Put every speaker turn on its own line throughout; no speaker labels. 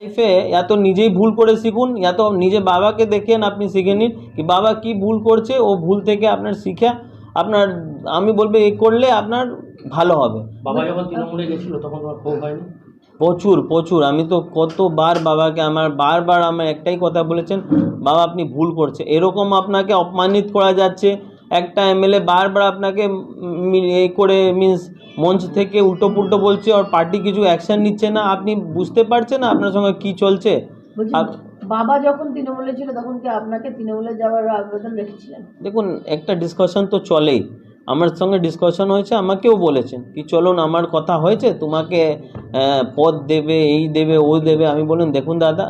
লাইফে এত নিজেই ভুল করে শিখুন এত নিজে বাবাকে দেখেন আপনি শিখে নিন কি বাবা কি ভুল করছে ও ভুল থেকে আপনার শিখে আপনার আমি বলব এ করলে আপনার ভালো হবে।
বাবা যখন তৃণমূলে গেছিল তখন তোমার ক্ষোভ হয়নি?
প্রচুর প্রচুর। আমি তো কতবার বাবাকে আমার বারবার আমার একটাই কথা বলেছেন বাবা আপনি ভুল করছে। এরকম আপনাকে অপমানিত করা যাচ্ছে একটা এমএলএ বারবার আপনাকে এই করে মিন্স মঞ্চ থেকে উল্টো পুল্টো বলছে আর পার্টি কিছু অ্যাকশন নিচ্ছে না। আপনি বুঝতে পারছেন না আপনার সঙ্গে কি চলছে?
বাবা যখন তৃণমূলে ছিল তখন কি আপনাকে তৃণমূলে যাওয়ার আবেদন রেখেছিলেন?
দেখুন একটা ডিসকাশন তো চলেই। আমার সঙ্গে ডিসকাশন হয়েছে আমাকেও বলেছেন কি চলুন আমার কথা হয়েছে তোমাকে পদ দেবে এই দেবে ও দেবে। আমি বলুন দেখুন দাদা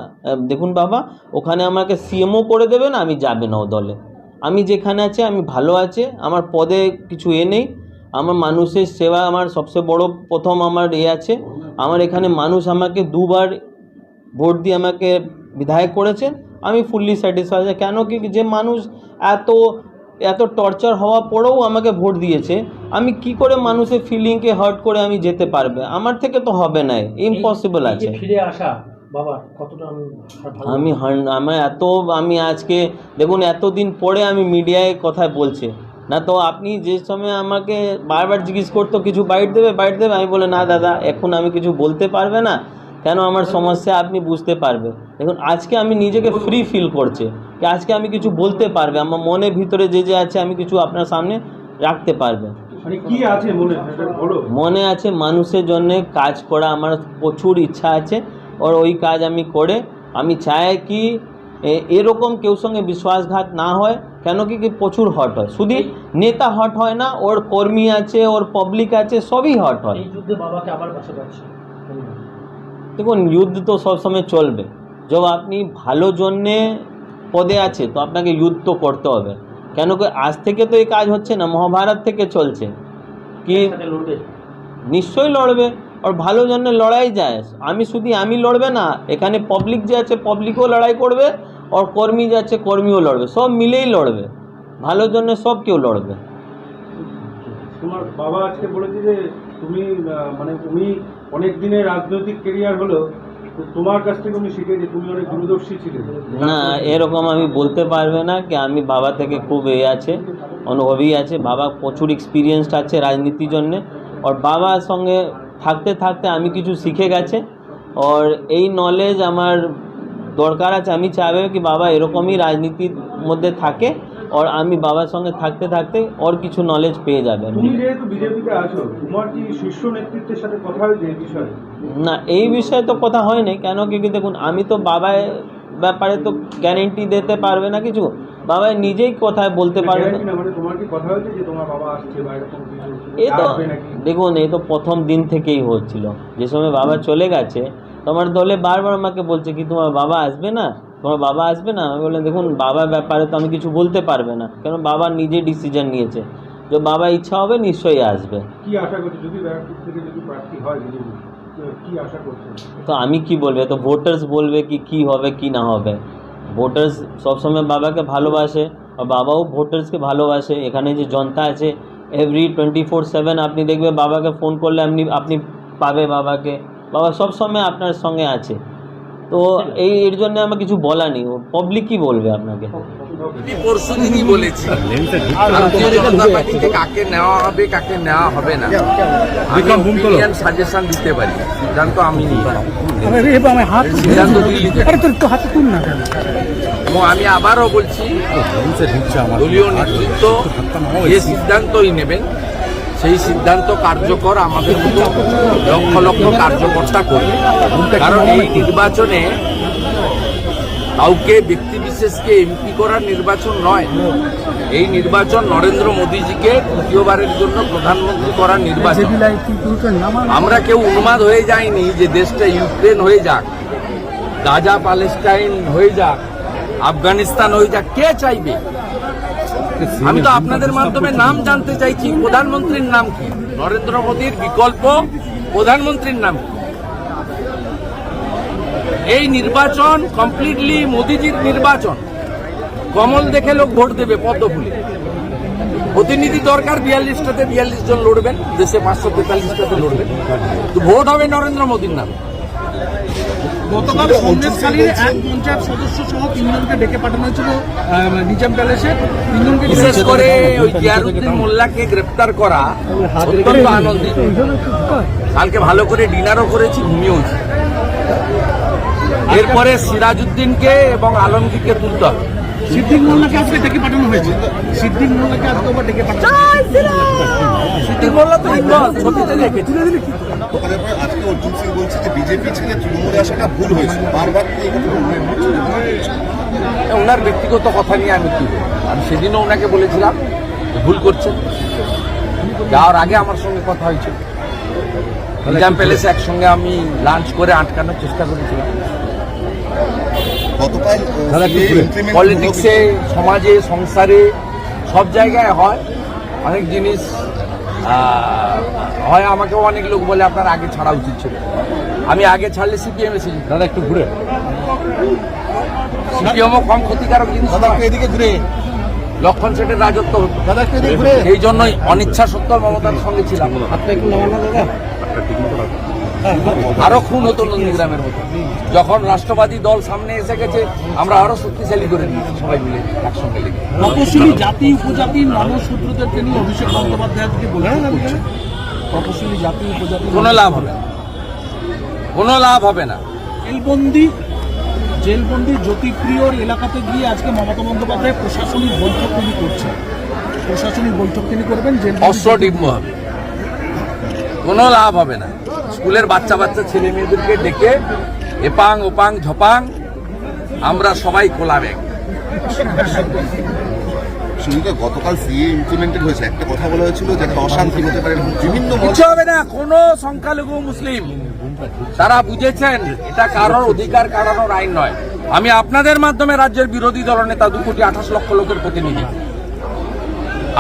দেখুন বাবা ওখানে আমাকে সিএমও করে দেবে না আমি যাবে না ও দলে। আমি যেখানে আছে আমি ভালো আছে আমার পদে কিছু এ নেই আমার মানুষের সেবা আমার সবচেয়ে বড় প্রথম আমার এ আছে আমার এখানে মানুষ আমাকে দুবার ভোট দিয়ে আমাকে বিধায়ক করেছেন আমি ফুললি স্যাটিসফাই কেন কি যে মানুষ এত এত টর্চার হওয়া পরেও আমাকে ভোট দিয়েছে আমি কি করে মানুষের ফিলিংকে হার্ট করে আমি যেতে পারবে? আমার থেকে তো হবে না ইম্পসিবল আছে।
ফিরে আসা বাবার কতটা আমি
আমার এত আমি আজকে দেখুন এতদিন পরে আমি মিডিয়ায় কথা বলছে। না তো আপনি যে সময় আমাকে বারবার জিজ্ঞেস করতো কিছু বাইট দেবে বাইট দেবে? আমি বলে না দাদা এখন আমি কিছু বলতে পারবে না। কেন আমার সমস্যা আপনি বুঝতে পারবে? দেখুন আজকে আমি নিজেকে ফ্রি ফিল করছে যে আজকে আমি কিছু বলতে পারবে আমার মনের ভিতরে যে যে আছে আমি কিছু আপনার সামনে রাখতে পারবে।
কি আছে মনে
মনে আছে মানুষের জন্য কাজ করা আমার প্রচুর ইচ্ছা আছে। আর ওই কাজ আমি করে আমি চাই কি এরকম কেউ সঙ্গে বিশ্বাসঘাত না হয় কেন কি প্রচুর হট হয় শুধু নেতা হট হয় না ওর কর্মী আছে ওর পাবলিক আছে সবই হট হয়
এই যুদ্ধে বাবাকে আবার পাশে পাচ্ছে
দেখুন যুদ্ধ তো সবসময় চলবে। যখন আপনি ভালো জন্যে পদে আছে তো আপনাকে যুদ্ধ তো করতে হবে। কেন কি আজ থেকে তো এই কাজ হচ্ছে না মহাভারত থেকে চলছে। কি নিশ্চয়ই লড়বে। আর ভালো জন্য লড়াই যায় আমি শুধু আমি লড়বে না এখানে পাবলিক যে আছে পাবলিকও লড়াই করবে আর কর্মী যে আছে কর্মীও লড়বে সব মিলেই লড়বে ভালোর জন্য সব কেউ লড়বে
তোমার বাবা আজকে বলেছে যে তুমি মানে তুমি অনেক দিনের রাজনৈতিক কেরিয়ার হলো তোমার কাছ থেকে উনি শিখেছে তুমি অনেক দূরদর্শী ছিলে।
না এরকম আমি বলতে পারবে না কি আমি বাবা থেকে খুব এ আছে অনুভবী আছে। বাবা প্রচুর এক্সপিরিয়েন্সড আছে রাজনীতির জন্যে। আর বাবার সঙ্গে থাকতে থাকতে আমি কিছু শিখে গেছে। আর এই নলেজ আমার দরকার আছে আমি চাইবে কি বাবা এরকমই রাজনীতির মধ্যে থাকে আর আমি বাবার সঙ্গে থাকতে থাকতে ওর কিছু নলেজ পেয়ে যাবেন
তুমি যেহেতু বিজেপিতে আছো তোমার কি শীর্ষ নেতৃত্বের সাথে কথা হয়েছে এই বিষয়ে?
না এই বিষয়ে তো কথা হয়নি কেন কি কি দেখুন আমি তো বাবার ব্যাপারে তো গ্যারেন্টি দিতে পারবে না কিছু। বাবা নিজেই কথায় বলতে পারবে
মানে
এই তো দেখুন এ তো প্রথম দিন থেকেই হচ্ছিল। যে সময় বাবা চলে গেছে তোমার দলে বারবার আমাকে বলছে কি তোমার বাবা আসবে না? তোমার বাবা আসবে না? আমি বললাম দেখুন বাবার ব্যাপারে তো আমি কিছু বলতে পারবে না। কারণ বাবা নিজে ডিসিশন নিয়েছে। যে বাবা ইচ্ছা হবে নিশ্চয়ই আসবে।
কি আশা করছ? যদি থেকে প্রার্থী হয় তো
আমি কি বলবে? তো ভোটার্স বলবে কি কি হবে কি না হবে। ভোটার্স সবসময় বাবাকে ভালোবাসে আর বাবাও ভোটার্সকে ভালোবাসে। এখানে যে জনতা আছে এভরি টোয়েন্টি ফোর সেভেন আপনি দেখবে বাবাকে ফোন করলে আপনি আপনি পাবে বাবাকে। বাবা সবসময় আপনার সঙ্গে আছে। তো এই এর জন্য আমার কিছু বলা নেই। পাবলিক কি বলবে আপনাকে?
আমি পরশু দিনই বলেছি ভারতীয় জনতা পার্টিতে কাকে নেওয়া হবে কাকে নেওয়া হবে না। আমি সাজেশন দিতে পারি। সিদ্ধান্ত আমি নিই। সিদ্ধান্ত এবং আমি আবারও বলছি দলীয় নেতৃত্ব যে সিদ্ধান্তই নেবেন সেই সিদ্ধান্ত কার্যকর আমাদের মতো লক্ষ লক্ষ কার্যকর্তা করবে। কারণ এই নির্বাচনে কাউকে ব্যক্তি বিশেষকে এমপি করার নির্বাচন নয়। এই নির্বাচন নরেন্দ্র মোদীজিকে তৃতীয়বারের জন্য প্রধানমন্ত্রী করার নির্বাচন। আমরা কেউ উন্মাদ হয়ে যায়নি যে দেশটা ইউক্রেন হয়ে যাক গাজা প্যালেস্টাইন হয়ে যাক আফগানিস্তান হয়ে যাক। কে চাইবে? আমি তো আপনাদের মাধ্যমে নাম জানতে চাইছি, প্রধানমন্ত্রীর নাম কি? নরেন্দ্র মোদীর বিকল্প প্রধানমন্ত্রীর নাম কি? এই নির্বাচন কমপ্লিটলি মোদিজির নির্বাচন। কমল দেখে লোক ভোট দেবে, পদ্ম ফুলে। প্রতিনিধি দরকার, বিয়াল্লিশটাতে বিয়াল্লিশ জন লড়বেন, দেশে পাঁচশো তেতাল্লিশটাতে লড়বেন। তো ভোট হবে নরেন্দ্র মোদীর নামে।
গতকাল সন্দেশখালীর এক পঞ্চায়েত সদস্য সহ তিনজনকে ডেকে পাঠানো হয়েছিল নিজাম প্যালেসে। তিনজনকে
বিশেষ করে ওই জিয়ারুদ্দিন মোল্লাকে গ্রেপ্তার করা অত্যন্ত আনন্দিত। কালকে ভালো করে ডিনারও করেছি ঘুমিয়েওছি এরপরে সিরাজউদ্দিনকে এবং আলমগীরকে তুলতে হবে।
সিদ্দিক মোল্লাকে আজকে ডেকে পাঠানো হয়েছে। সিদ্দিক মোল্লাকে আজকে আবার ডেকে পাঠানো হয়েছে।
সিদ্দিক মোল্লা তো ছবিতে দেখেছি।
আজকে অর্জুন সিং বলছে যে বিজেপি ছেড়ে তৃণমূলে আসাটা ভুল হয়েছে। বারবার তিনি এই কথা বলছেন।
ওনার ব্যক্তিগত কথা নিয়ে আমি কি আমি সেদিনও ওনাকে বলেছিলাম ভুল করছেন যাওয়ার আগে আমার সঙ্গে কথা হয়েছিল। নিজাম প্যালেসে একসঙ্গে আমি লাঞ্চ করে আটকানোর চেষ্টা করেছিলাম। পলিটিক্সে সমাজে সংসারে সব জায়গায় হয়। অনেক জিনিস হয় আমাকেও অনেক লোক বলে আপনার আগে ছাড়া উচিত ছিল। আমি আগে ছাড়লে সিপিএম এসেছি দাদা একটু ঘুরে। সিপিএমও কম ক্ষতিকারক জিনিস।
এদিকে ঘুরে।
লক্ষণ সেটের রাজত্ব হতো
এদিকে ঘুরে।
এই জন্যই অনিচ্ছা সত্য মমতার সঙ্গে ছিলাম। আরও খুন হতো নন্দীগ্রামের মতো। যখন রাষ্ট্রবাদী দল সামনে এসে গেছে আমরা আরও শক্তিশালী করে দিয়েছি সবাই মিলে একসঙ্গে লেগে।
তপশিলি জাতি উপজাতি নবশূদ্রদেরকে নিয়ে অভিষেক বন্দ্যোপাধ্যায় আজকে বৈঠক তপশিলি জাতি উপজাতি
কোনো লাভ হবে না। কোনো লাভ হবে না।
জেলবন্দি জেলবন্দি জ্যোতিপ্রিয়র এলাকাতে গিয়ে আজকে মমতা বন্দ্যোপাধ্যায় প্রশাসনিক বৈঠক তিনি করছেন। প্রশাসনিক বৈঠক তিনি করবেন জেলবন্দি
অশ্বডিম্ব হবে। কোনো লাভ হবে না। স্কুলের বাচ্চা বাচ্চা ছেলে মেয়েদেরকে ডেকে এপাং ওপাং ঝপাং আমরা সবাই কোলা ব্যাগ।
গতকাল সিএ ইমপ্লিমেন্টেড হয়েছে। একটা কথা বলা হয়েছিল যে অশান্তি হতে পারে বিভিন্ন মত
কিছু হবে না কোনো সংখ্যালঘু মুসলিম। তারা বুঝেছেন এটা কারোর অধিকার কারানোর আইন নয়। আমি আপনাদের মাধ্যমে রাজ্যের বিরোধী দল নেতা দু কোটি আঠাশ লক্ষ লোকের প্রতিনিধি।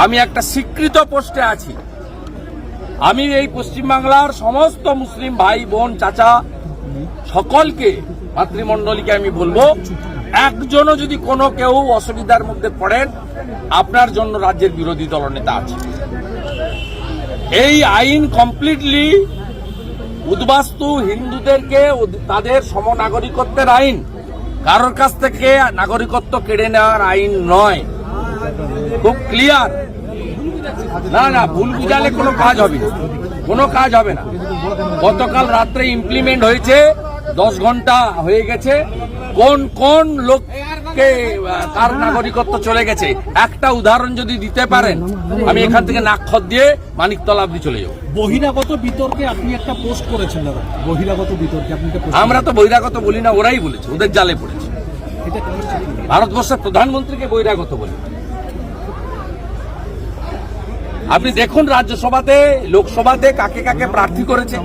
আমি একটা স্বীকৃত পোস্টে আছি। আমি এই পশ্চিমবাংলার সমস্ত মুসলিম ভাই, বোন, চাচা সকলকে, মাতৃমণ্ডলীকে আমি বলব, একজনও যদি কোনো কেউ অসুবিধার মধ্যে পড়েন, আপনার জন্য রাজ্যের বিরোধী দলনেতা আছে। এই আইন কমপ্লিটলি উদ্বাস্তু হিন্দুদেরকে তাদের সমনাগরিকত্বের আইন। কারোর কাছ থেকে নাগরিকত্ব কেড়ে নেওয়ার আইন নয়। খুব ক্লিয়ার না না ভুল বুঝালে কোনো কাজ হবে না। কোনো কাজ হবে না। গতকাল রাত্রে ইমপ্লিমেন্ট হয়েছে দশ ঘণ্টা হয়ে গেছে। কোন কোন লোককে কার নাগরিকত্ব চলে গেছে? একটা উদাহরণ যদি দিতে পারেন আমি এখান থেকে নাক্ষর দিয়ে মানিকতলা অব্দি চলে যাব।
বহিরাগত বিতর্কে আপনি একটা পোস্ট করেছেন দাদা। বহিরাগত বিতর্কে আপনি
আমরা তো বহিরাগত বলি না ওরাই বলেছে ওদের জালে পড়েছে। ভারতবর্ষের প্রধানমন্ত্রীকে বহিরাগত বলে। আপনি দেখুন রাজ্যসভাতে লোকসভাতে কাকে কাকে প্রার্থী করেছে।